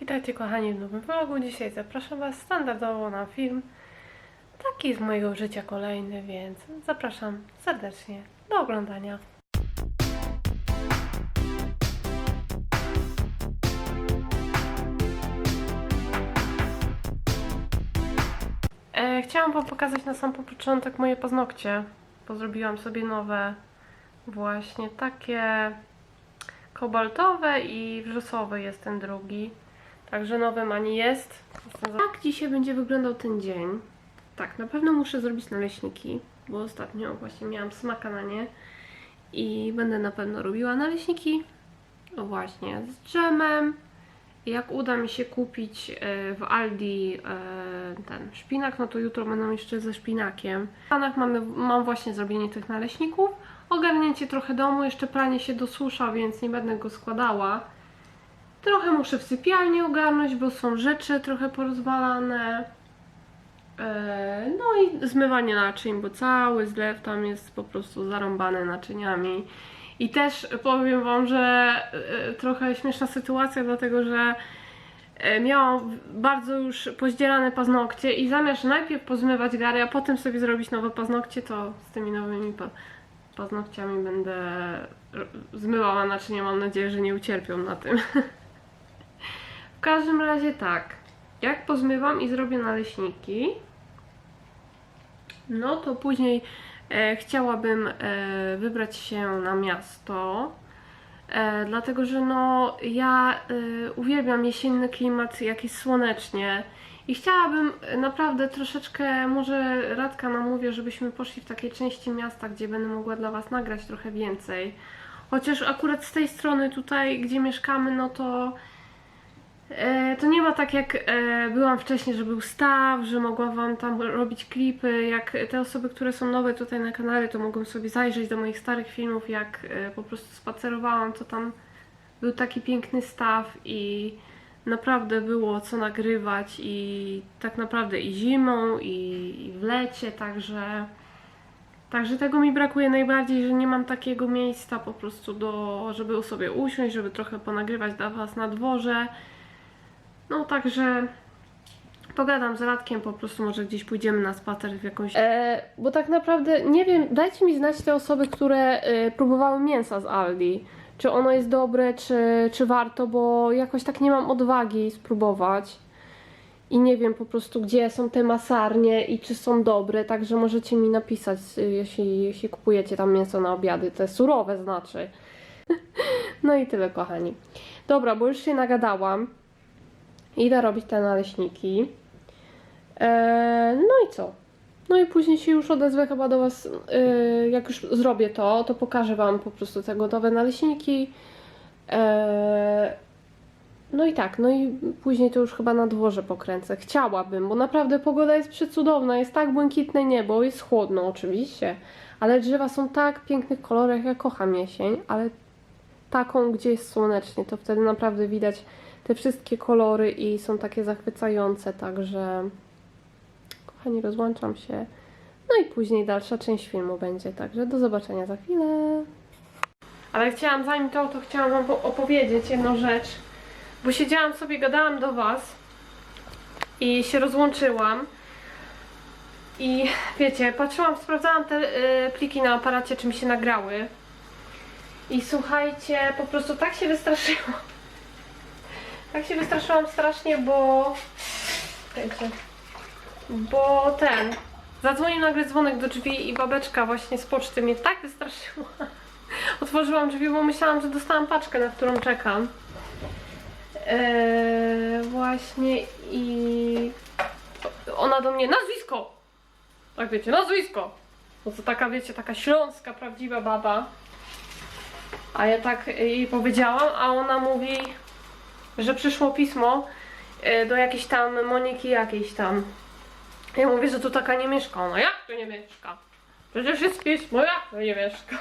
Witajcie kochani w nowym vlogu. Dzisiaj zapraszam Was standardowo na film. Taki z mojego życia kolejny, więc zapraszam serdecznie do oglądania. E, chciałam Wam pokazać na sam początek moje paznokcie, bo zrobiłam sobie nowe właśnie takie kobaltowe i wrzosowy jest ten drugi. Także nowy mani jest. Jak dzisiaj będzie wyglądał ten dzień? Tak, na pewno muszę zrobić naleśniki, bo ostatnio właśnie miałam smaka na nie i będę na pewno robiła naleśniki. No właśnie, z dżemem. Jak uda mi się kupić e, w Aldi e, ten szpinak, no to jutro będą jeszcze ze szpinakiem. W planach mamy, mam właśnie zrobienie tych naleśników, ogarnięcie trochę domu, jeszcze pranie się dosusza, więc nie będę go składała. Trochę muszę w sypialni ogarnąć, bo są rzeczy trochę porozwalane. E, No i zmywanie naczyń, bo cały zlew tam jest po prostu zarąbany naczyniami. I też powiem Wam, że e, trochę śmieszna sytuacja, dlatego że e, miałam bardzo już pozdzierane paznokcie i zamiast najpierw pozmywać gary, a potem sobie zrobić nowe paznokcie, to z tymi nowymi pa paznokciami będę zmywała naczynia. Mam nadzieję, że nie ucierpią na tym. w każdym razie tak. Jak pozmywam i zrobię naleśniki, no to później e, chciałabym e, wybrać się na miasto. E, dlatego, że no ja e, uwielbiam jesienny klimat, jak jest słonecznie. I chciałabym e, naprawdę troszeczkę, może Radka namówię, żebyśmy poszli w takiej części miasta, gdzie będę mogła dla Was nagrać trochę więcej. Chociaż akurat z tej strony tutaj, gdzie mieszkamy, no to To nie ma tak jak e, byłam wcześniej, że był staw, że mogłam wam tam robić klipy. Jak te osoby, które są nowe tutaj na kanale, to mogą sobie zajrzeć do moich starych filmów, jak e, po prostu spacerowałam, to tam był taki piękny staw i naprawdę było co nagrywać i tak naprawdę i zimą, i, i w lecie, także Także tego mi brakuje najbardziej, że nie mam takiego miejsca po prostu do, żeby sobie usiąść, żeby trochę ponagrywać dla Was na dworze. No także pogadam z Radkiem, po prostu może gdzieś pójdziemy na spacer w jakąś... E, bo tak naprawdę, nie wiem, dajcie mi znać te osoby, które e, próbowały mięsa z Aldi. Czy ono jest dobre, czy, czy warto, bo jakoś tak nie mam odwagi spróbować. I nie wiem po prostu, gdzie są te masarnie i czy są dobre, także możecie mi napisać, y, jeśli, jeśli kupujecie tam mięso na obiady, te surowe znaczy. No i tyle, kochani. Dobra, bo już się nagadałam. Idę robić te naleśniki. Eee, no i co? No i później się już odezwę chyba do Was, yy, jak już zrobię to, to pokażę Wam po prostu te gotowe naleśniki. Eee, no i tak, no i później to już chyba na dworze pokręcę. Chciałabym, bo naprawdę pogoda jest przecudowna, jest tak błękitne niebo, jest chłodno oczywiście, ale drzewa są tak pięknych kolorach, ja kocham jesień, ale taką, gdzie jest słonecznie, to wtedy naprawdę widać te wszystkie kolory i są takie zachwycające, także kochani, rozłączam się. No i później dalsza część filmu będzie, także do zobaczenia za chwilę. Ale chciałam, zanim to, to chciałam Wam po- opowiedzieć jedną rzecz, bo siedziałam sobie, gadałam do Was i się rozłączyłam. I wiecie, patrzyłam, sprawdzałam te y, pliki na aparacie, czy mi się nagrały. I słuchajcie, po prostu tak się wystraszyłam. Tak się wystraszyłam strasznie, bo. Czekajcie. Bo ten. Zadzwonił nagle dzwonek do drzwi i babeczka właśnie z poczty mnie tak wystraszyła. Otworzyłam drzwi, bo myślałam, że dostałam paczkę, na którą czekam. Eee, właśnie i ona do mnie nazwisko! Tak wiecie, nazwisko! No to taka wiecie, taka śląska, prawdziwa baba. A ja tak jej powiedziałam, a ona mówi, że przyszło pismo e, do jakiejś tam Moniki jakiejś tam. Ja mówię, że tu taka nie mieszka. Ona, jak tu nie mieszka? Przecież jest pismo, jak to nie mieszka?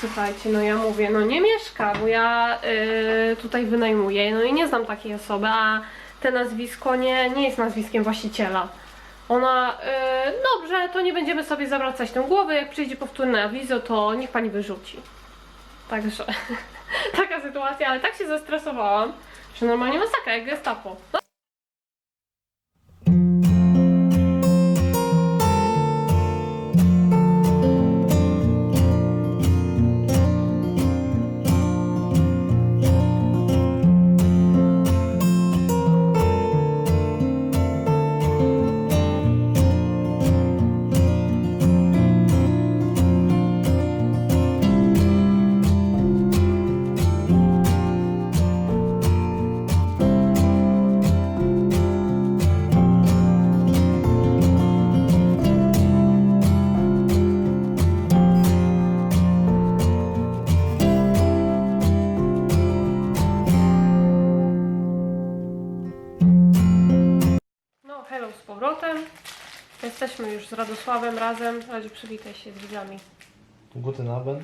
Słuchajcie, no ja mówię, no nie mieszka, bo ja y, tutaj wynajmuję, no i nie znam takiej osoby, a te nazwisko nie, nie jest nazwiskiem właściciela. Ona, y, dobrze, to nie będziemy sobie zawracać tą głowę, jak przyjdzie powtórne awizo, to niech pani wyrzuci. Także taka sytuacja, ale tak się zestresowałam, Że normalnie masakra, jak gestapo. Jesteśmy już z Radosławem razem. Radziu, przywitaj się z widzami. Guten Abend.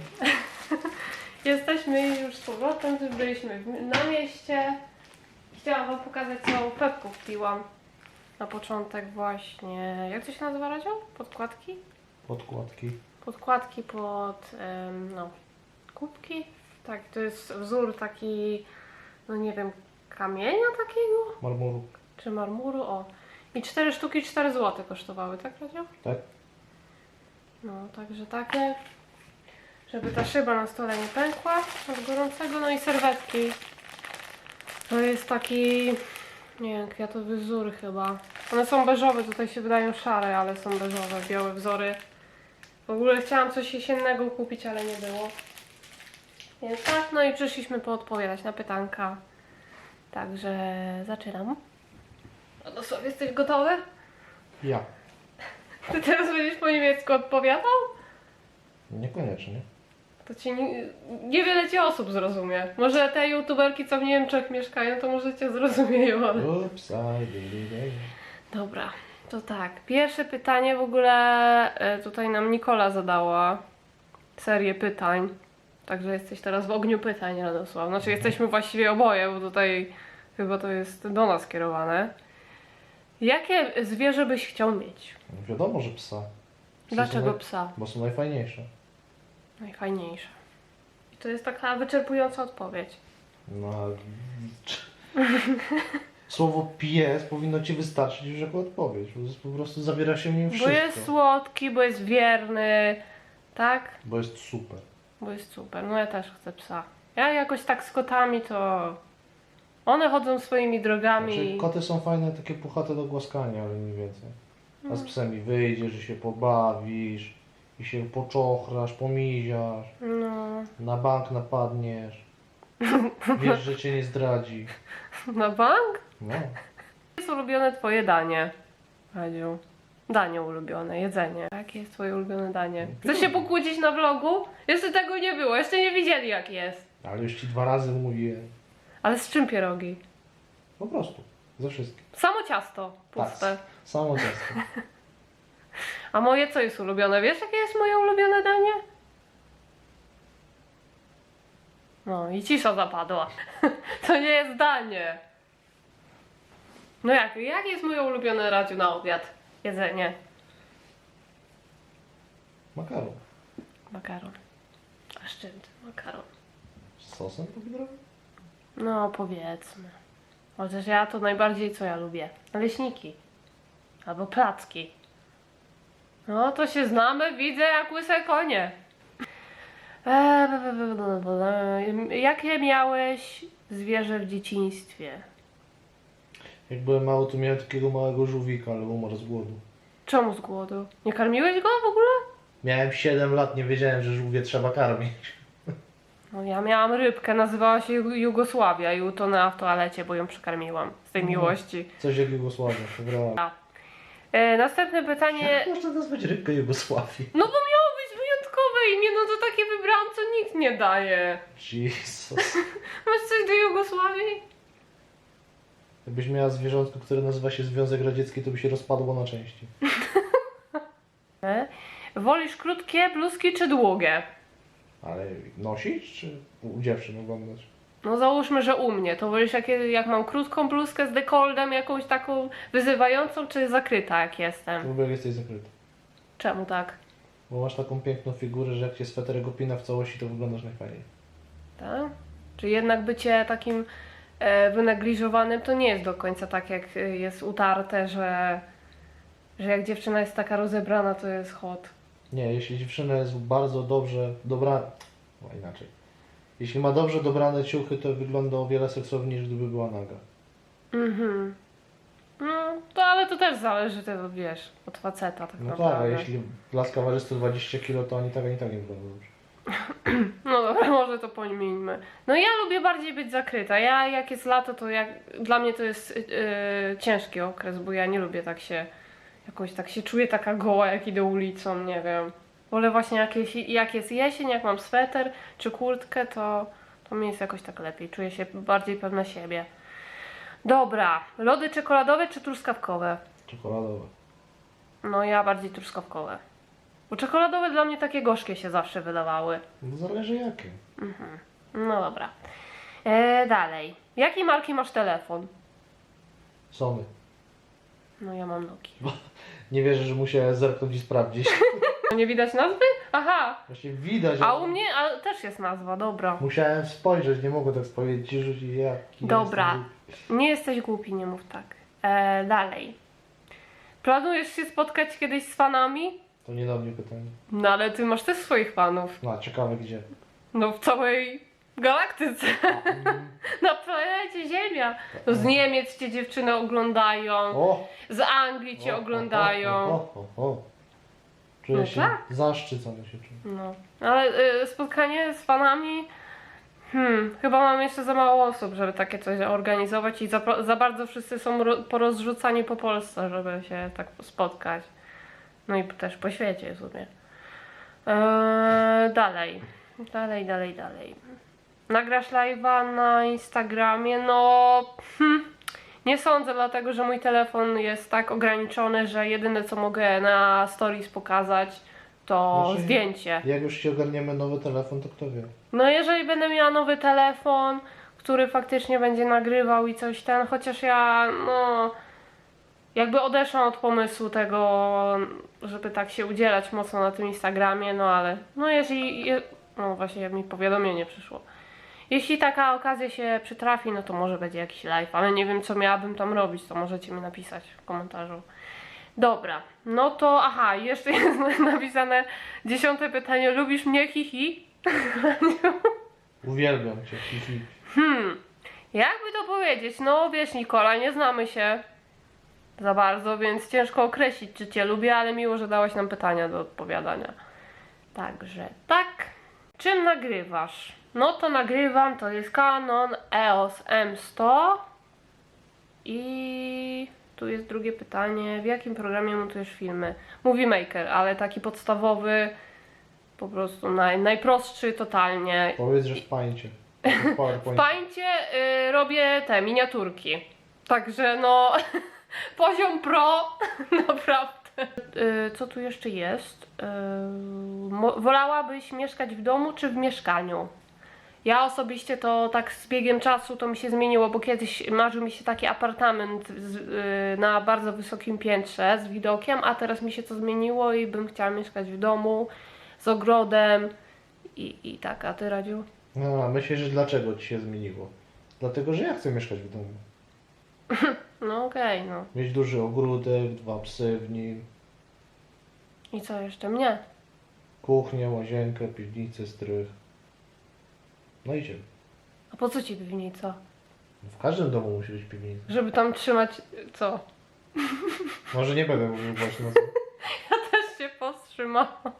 Jesteśmy już z powrotem, byliśmy na mieście. Chciałam wam pokazać całą pepkę kupiłam. Na początek właśnie, jak to się nazywa Radziu? Podkładki? Podkładki. Podkładki pod, em, no, kubki. Tak, to jest wzór taki, no nie wiem, kamienia takiego? Marmuru. Czy marmuru? O. I cztery sztuki 4 zł kosztowały, tak Radziu? Tak? No, także takie, żeby ta szyba na stole nie pękła od gorącego, no i serwetki. To jest taki, nie wiem, kwiatowy wzór chyba. One są beżowe, tutaj się wydają szare, ale są beżowe, białe wzory. W ogóle chciałam coś jesiennego kupić, ale nie było. Więc tak, no i przyszliśmy poodpowiadać na pytanka. Także zaczynam. Radosław, jesteś gotowy? Ja. Ty teraz będziesz po niemiecku odpowiadał? Niekoniecznie. To ci nie, niewiele cię osób zrozumie. Może te youtuberki, co w Niemczech mieszkają, to może cię zrozumieją, ale... Oops, I did it again. Dobra, to tak. Pierwsze pytanie w ogóle e, tutaj nam Nikola zadała serię pytań. Także jesteś teraz w ogniu pytań, Radosław. Znaczy jesteśmy właściwie oboje, bo tutaj chyba to jest do nas kierowane. Jakie zwierzę byś chciał mieć? No wiadomo, że psa. Psy Dlaczego są naj... psa? Bo są najfajniejsze. Najfajniejsze. I to jest taka wyczerpująca odpowiedź. No ale... Słowo pies powinno ci wystarczyć już jako odpowiedź. Bo jest po prostu zawiera się w nim Bo wszystko. jest słodki, bo jest wierny, tak? Bo jest super. Bo jest super. No ja też chcę psa. Ja jakoś tak z kotami to... One chodzą swoimi drogami. Znaczy, koty są fajne, takie puchate do głaskania, ale nie więcej. A z psami wyjdziesz i się pobawisz, i się poczochrasz, pomiziasz, No, na bank napadniesz. Wiesz, że cię nie zdradzi. na bank? No. jest ulubione twoje danie? Radziu. Danie ulubione, jedzenie. Jakie jest twoje ulubione danie? Chcesz się pokłócić na vlogu? Jeszcze tego nie było, jeszcze nie widzieli jak jest. Ale już ci dwa razy mówiłem. Ale z czym pierogi? Po prostu. Ze wszystkim. Samo ciasto, puste. Tak. Samo ciasto. A moje co jest ulubione? Wiesz, jakie jest moje ulubione danie? No i cisza zapadła. To nie jest danie. No jak, jak jest moje ulubione radziu na obiad? Jedzenie. Makaron. Makaron. A z czym makaron? Z sosem pomidorowym? No powiedzmy. Chociaż ja to najbardziej co ja lubię? Leśniki. Albo placki. No to się znamy, widzę jak łyse konie. Eee. Jakie miałeś zwierzę w dzieciństwie? Jak byłem mały, to miałem takiego małego żółwika, ale umarł z głodu. Czemu z głodu? Nie karmiłeś go w ogóle? Miałem 7 lat, nie wiedziałem, że żółwie trzeba karmić. No ja miałam rybkę, nazywała się Ju- Jugosławia i utonęła w toalecie, bo ją przekarmiłam z tej Mhm. miłości. Coś jak Jugosławia, przegrałem. E, następne pytanie. Jak można nazwać rybkę Jugosławii? No bo miało być wyjątkowe imię, no to takie wybrałam, co nikt nie daje. Jesus. Masz coś do Jugosławii? Jakbyś miała zwierzątko, które nazywa się Związek Radziecki, to by się rozpadło na części. E? Wolisz krótkie bluzki czy długie? Ale nosić, czy u dziewczyn oglądać? No załóżmy, że u mnie. To wolisz jak, jak mam krótką bluzkę z dekoldem, jakąś taką wyzywającą, czy zakryta jak jestem? Lubię jak jesteś zakryty. Czemu tak? Bo masz taką piękną figurę, że jak cię sweterek opina w całości, to wyglądasz najfajniej. Tak? Czy jednak bycie takim e, wynegliżowanym, to nie jest do końca tak, jak e, jest utarte, że, że jak dziewczyna jest taka rozebrana, to jest hot. Nie, jeśli dziewczyna jest bardzo dobrze dobrana, no inaczej. Jeśli ma dobrze dobrane ciuchy, to wygląda o wiele seksowniej, niż gdyby była naga. Mhm. No, to ale to też zależy, to wiesz, od faceta tak No tak, naprawdę. a jeśli laska waży 120 kg, to ani tak, ani tak nie wygląda dobrze. No dobra, może to pomieńmy. No ja lubię bardziej być zakryta. Ja jak jest lato, to jak dla mnie to jest yy, ciężki okres, bo ja nie lubię tak się jakoś tak się czuję taka goła, jak idę ulicą, nie wiem. Wolę właśnie jak jest, jak jest jesień, jak mam sweter czy kurtkę, to, to mi jest jakoś tak lepiej. Czuję się bardziej pewna siebie. Dobra, lody czekoladowe czy truskawkowe? Czekoladowe. No ja bardziej truskawkowe. Bo czekoladowe dla mnie takie gorzkie się zawsze wydawały. No zależy jakie. No dobra. E, dalej. Jakiej marki masz telefon? Sony. No ja mam Nokia. Nie wierzę, że musiałem zerknąć i sprawdzić. Nie widać nazwy? Aha. Właśnie widać. A ale u mnie a, też jest nazwa, dobra. Musiałem spojrzeć, nie mogę tak i rzucić jaki Dobra. jestem Nie jesteś głupi, nie mów tak. E, dalej. Planujesz się spotkać kiedyś z fanami? To nie do mnie pytanie. No ale ty masz też swoich fanów. No, ciekawe gdzie. No w całej galaktyce. Mm, Na planecie Ziemia. No z Niemiec cię dziewczyny oglądają. O! Z Anglii cię oglądają. O, o, o, o. Czuję No się tak. zaszczycony się czuję. No, ale y, spotkanie z fanami. Hmm, chyba mam jeszcze za mało osób, żeby takie coś organizować i za, za bardzo wszyscy są ro, porozrzucani po Polsce, żeby się tak spotkać. No i też po świecie w sumie. Eee, dalej, dalej, dalej, dalej. Nagrasz live'a na Instagramie? No, hmm, nie sądzę, dlatego że mój telefon jest tak ograniczony, że jedyne co mogę na stories pokazać to Znaczy- zdjęcie. Jak już ci ogarniemy nowy telefon, to kto wie. No jeżeli będę miała nowy telefon, który faktycznie będzie nagrywał i coś ten, chociaż ja no jakby odeszłam od pomysłu tego, żeby tak się udzielać mocno na tym Instagramie, no ale no jeżeli, je, no właśnie mi powiadomienie przyszło. Jeśli taka okazja się przytrafi, no to może będzie jakiś live, ale nie wiem co miałabym tam robić, to możecie mi napisać w komentarzu. Dobra, no to aha, jeszcze jest napisane dziesiąte pytanie, lubisz mnie hihi? Uwielbiam cię. Hihi. Hmm, jakby to powiedzieć? No wiesz, Nikola, nie znamy się za bardzo, więc ciężko określić, czy cię lubię, ale miło, że dałaś nam pytania do odpowiadania. Także tak. Czym nagrywasz? No to nagrywam, to jest Canon EOS M100 i tu jest drugie pytanie, w jakim programie montujesz filmy? Movie Maker, ale taki podstawowy, po prostu naj, najprostszy totalnie Powiedz, że w pańcie. W pańcie y, robię te miniaturki. Także no, poziom pro, naprawdę. Y, co tu jeszcze jest? Y, wolałabyś mieszkać w domu czy w mieszkaniu? Ja osobiście to tak z biegiem czasu to mi się zmieniło, bo kiedyś marzył mi się taki apartament z, y, na bardzo wysokim piętrze z widokiem, a teraz mi się to zmieniło i bym chciała mieszkać w domu z ogrodem i, i tak. A ty Radziu? No, a myślisz, że dlaczego ci się zmieniło? Dlatego, że ja chcę mieszkać w domu. No okej, no. Mieć duży ogródek, dwa psy w nim, I co jeszcze? Mnie? kuchnię, łazienkę, piwnicę, strych. No i cię. A po co ci piwnica? W każdym domu musi być piwnica. Żeby tam trzymać... co? Może nie będę mówił właśnie o Ja też się powstrzymałam.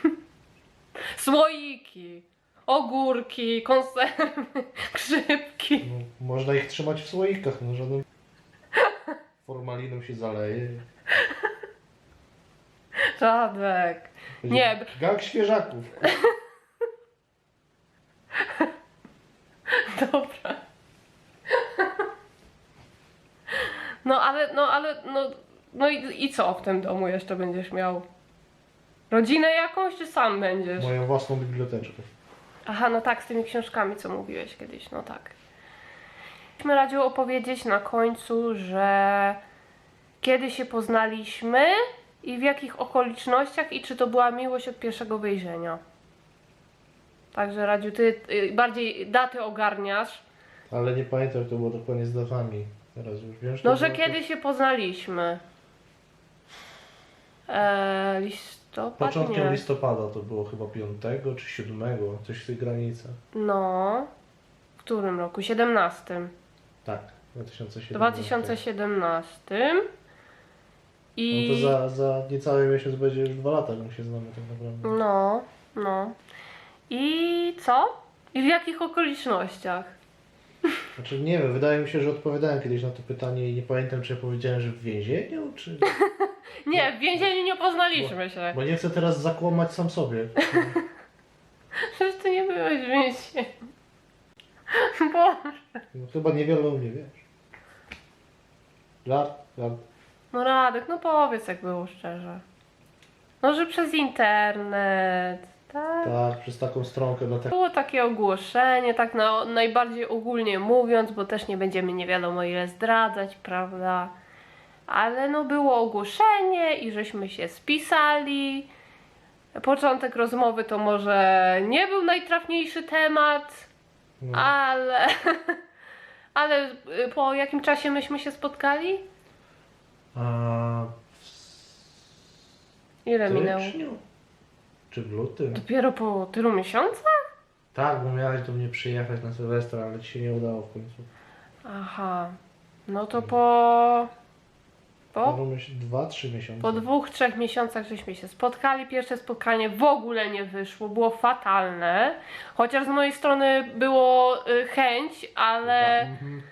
Słoiki, ogórki, konserwy, grzybki. no, Można ich trzymać w słoikach, no żadnym formaliną się zaleje. Będzie Nie. Gang świeżaków. Dobra. No ale, no ale, no, no i, i co w tym domu jeszcze będziesz miał? Rodzinę jakąś, czy sam będziesz? Moją własną biblioteczkę. Aha, no tak, z tymi książkami, co mówiłeś kiedyś, no tak. Myśmy radził opowiedzieć na końcu, że kiedy się poznaliśmy i w jakich okolicznościach i czy to była miłość od pierwszego wejrzenia. Także Radziu, ty y, bardziej daty ogarniasz, Ale nie pamiętam, jak to było dokładnie z datami. Teraz już wiem, że No, to że było- kiedy się poznaliśmy? Eee, listopad? Początkiem nie. listopada to było chyba 5 czy 7, coś w tych granicach. No. W którym roku? 17. Tak, 2017. 2017. I... No to za, za niecały miesiąc będzie już dwa lata, jak się znamy tak naprawdę. No, no. I co? I w jakich okolicznościach? Znaczy nie wiem, wydaje mi się, że odpowiadałem kiedyś na to pytanie i nie pamiętam, czy ja powiedziałem, że w więzieniu, czy... Nie, w więzieniu nie poznaliśmy się. Bo nie chcę teraz zakłamać sam sobie. Przecież ty nie byłeś w więzieniu. Bo... No, chyba niewiele o mnie wiesz. Żart, żart. No Radek, no powiedz jak było szczerze. No, że przez internet, tak? Tak, przez taką stronkę tak. Było takie ogłoszenie, tak na, najbardziej ogólnie mówiąc, bo też nie będziemy nie wiadomo ile zdradzać, prawda? Ale no było ogłoszenie i żeśmy się spisali. Początek rozmowy to może nie był najtrafniejszy temat, No, ale... Ale y, po jakim czasie myśmy się spotkali? A Ile minęło? Czy w lutym? Dopiero po tylu miesiącach? Tak, bo miałeś do mnie przyjechać na Sylwestra, ale ci się nie udało w końcu. Aha. No to po... Po? Może myśl dwa, trzy miesiące. Po dwóch, trzech miesiącach żeśmy się spotkali. Pierwsze spotkanie w ogóle nie wyszło, było fatalne. Chociaż z mojej strony było y, chęć, ale. Mhm.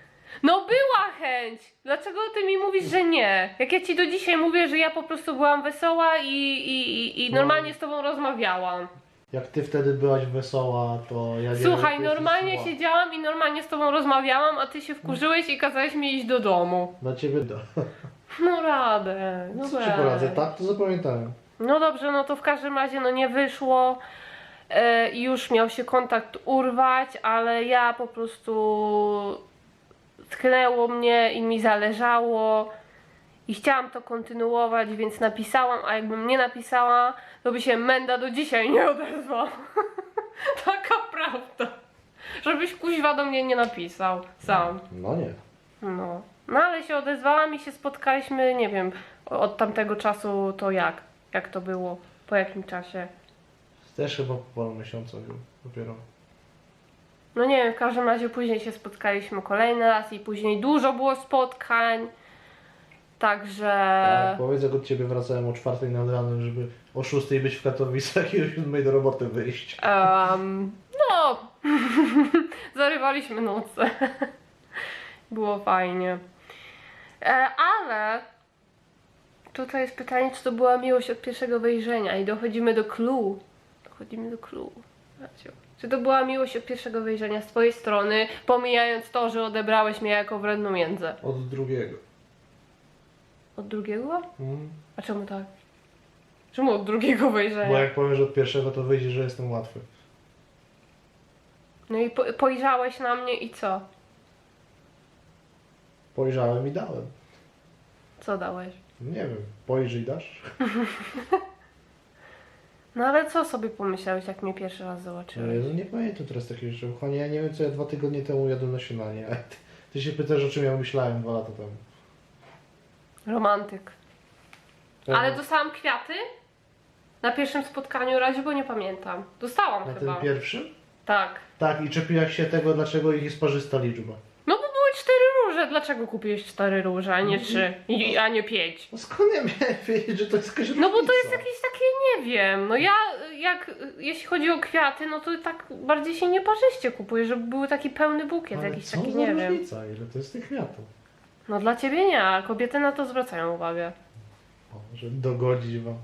No była chęć! Dlaczego ty mi mówisz, że nie? Jak ja ci do dzisiaj mówię, że ja po prostu byłam wesoła i, i, i, i No. normalnie z tobą rozmawiałam. Jak ty wtedy byłaś wesoła, to ja nie wiem, Słuchaj, jak ty jesteś normalnie siedziałam i normalnie z tobą rozmawiałam, a ty się wkurzyłeś i kazałeś mi iść do domu. Na ciebie da. No radę. No Co ci poradzę? Tak, to zapamiętałem. No dobrze, no to w każdym razie no nie wyszło. E, już miał się kontakt urwać, ale ja po prostu tknęło mnie i mi zależało i chciałam to kontynuować, więc napisałam, a jakbym nie napisała, to by się Menda do dzisiaj nie odezwał. Taka prawda. Żebyś kuźwa do mnie nie napisał sam. No nie. No. No ale się odezwałam i się spotkaliśmy, nie wiem, od tamtego czasu to jak? Jak to było? Po jakim czasie? Też chyba po paru miesiącach dopiero. No nie wiem, w każdym razie później się spotkaliśmy kolejny raz i później dużo było spotkań. Także. Tak, powiedz, jak od ciebie wracałem o czwartej nad ranem, żeby o szóstej być w Katowicach i o siódmej do roboty wyjść. em, no. Zarywaliśmy noce. było fajnie. E, ale. Tutaj jest pytanie, czy to była miłość od pierwszego wejrzenia i dochodzimy do clue. Dochodzimy do clue. Maciu. Czy to była miłość od pierwszego wejrzenia z twojej strony, pomijając to, że odebrałeś mnie jako wredną międzę? Od drugiego. Od drugiego? Mm. A czemu tak? Czemu od drugiego wejrzenia? Bo jak powiesz od pierwszego, to wyjdzie, że jestem łatwy. No i po, pojrzałeś na mnie i co? Pojrzałem i dałem. Co dałeś? Nie wiem, pojrzyj dasz? No ale co sobie pomyślałeś, jak mnie pierwszy raz zobaczyłeś? No nie pamiętam teraz takiej rzeczy. Kochanie, ja nie wiem, co ja dwa tygodnie temu jadłem na śniadanie. a Ty, ty się pytasz, o czym ja myślałem dwa lata temu. Romantyk. Ale dostałam kwiaty? Na pierwszym spotkaniu razie, bo nie pamiętam. Dostałam Na tym chyba. pierwszym? Tak. Tak, i czepiłaś się tego, dlaczego ich jest parzysta liczba. No bo były cztery róże. Dlaczego kupiłeś cztery róże, a nie trzy? I, a nie pięć? No skąd ja miałem wiedzieć, że to jest jakaś No bo to różnica? jest jakieś takie, nie wiem, no ja jak, jeśli chodzi o kwiaty, no to tak bardziej się nieparzyście kupuję, żeby były taki pełny bukiet, Ale jakiś co taki, za nie wiem. różnica? Ile to jest tych kwiatów? No dla ciebie nie, a kobiety na to zwracają uwagę. O, żeby dogodzić wam.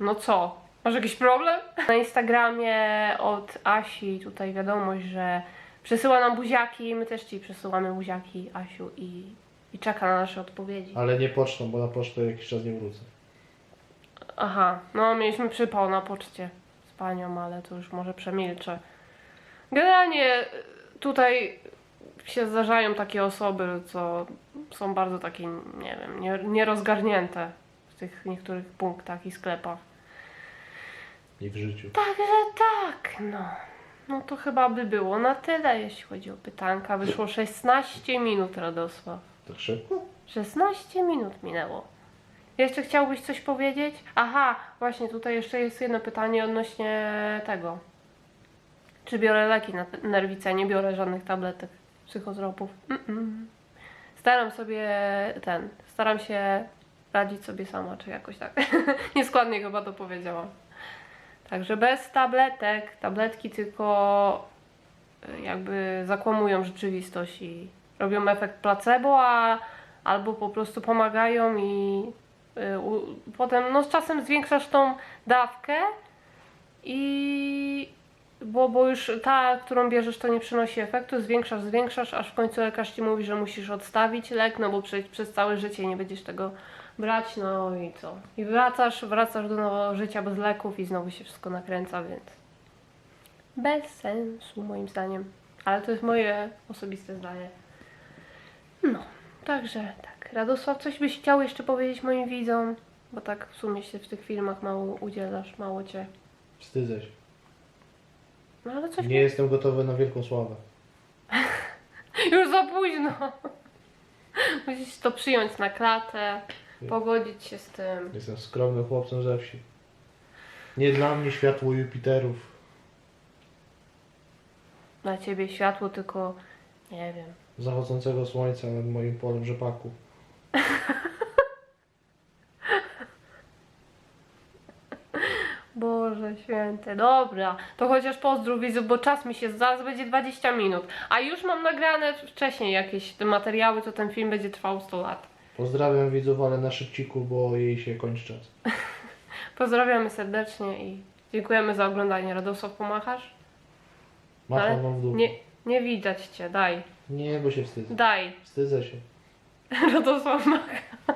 No co? Masz jakiś problem? Na Instagramie od Asi tutaj wiadomość, że przesyła nam buziaki, my też ci przesyłamy buziaki, Asiu, i, i czeka na nasze odpowiedzi. Ale nie pocztą, bo na pocztę jakiś czas nie wrócę. Aha, no mieliśmy przypał na poczcie z panią, ale to już może przemilczę. Generalnie y, tutaj się zdarzają takie osoby, co są bardzo takie, nie wiem, nie- nierozgarnięte w tych niektórych punktach i sklepach. I w życiu. Także tak, no. No to chyba by było na tyle, jeśli chodzi o pytanka. Wyszło 16 minut, Radosław. Tak szybko? 16 minut minęło. Jeszcze chciałbyś coś powiedzieć? Aha, właśnie tutaj jeszcze jest jedno pytanie odnośnie tego. Czy biorę leki na nerwice? Nie biorę żadnych tabletek psychotropów. Mm-mm. Staram sobie ten, staram się radzić sobie sama, czy jakoś tak. Nieskładnie chyba to powiedziałam. Także bez tabletek, tabletki tylko y, jakby zakłamują rzeczywistość i robią efekt placebo, a albo po prostu pomagają i y, u, potem no z czasem zwiększasz tą dawkę i bo, bo już ta, którą bierzesz, to nie przynosi efektu, zwiększasz, zwiększasz, aż w końcu lekarz ci mówi, że musisz odstawić lek, no bo przez, przez całe życie nie będziesz tego brać, no i co? I wracasz, wracasz do nowego życia bez leków i znowu się wszystko nakręca, więc bez sensu moim zdaniem. Ale to jest moje osobiste zdanie. No, także tak. Radosław, coś byś chciał jeszcze powiedzieć moim widzom? Bo tak w sumie się w tych filmach mało udzielasz, mało cię. Wstydzę się. No ale coś Nie jestem gotowy na wielką sławę. Już za późno. Musisz to przyjąć na klatę, pogodzić się z tym. Jestem skromnym chłopcem ze wsi. Nie dla mnie światło Jupiterów. Dla ciebie światło tylko, nie wiem. Zachodzącego słońca nad moim polem rzepaku. Boże święte, dobra. To chociaż pozdrów widzów, bo czas mi się, zaraz będzie 20 minut. A już mam nagrane wcześniej jakieś te materiały, to ten film będzie trwał 100 lat. Pozdrawiam widzów, ale na szybciku, bo jej się kończy czas. Pozdrawiamy serdecznie i dziękujemy za oglądanie. Radosław, pomachasz? Macham wam w dół. Nie, nie widać cię, daj. Nie, bo się wstydzę. Daj. Wstydzę się. Radosław macha.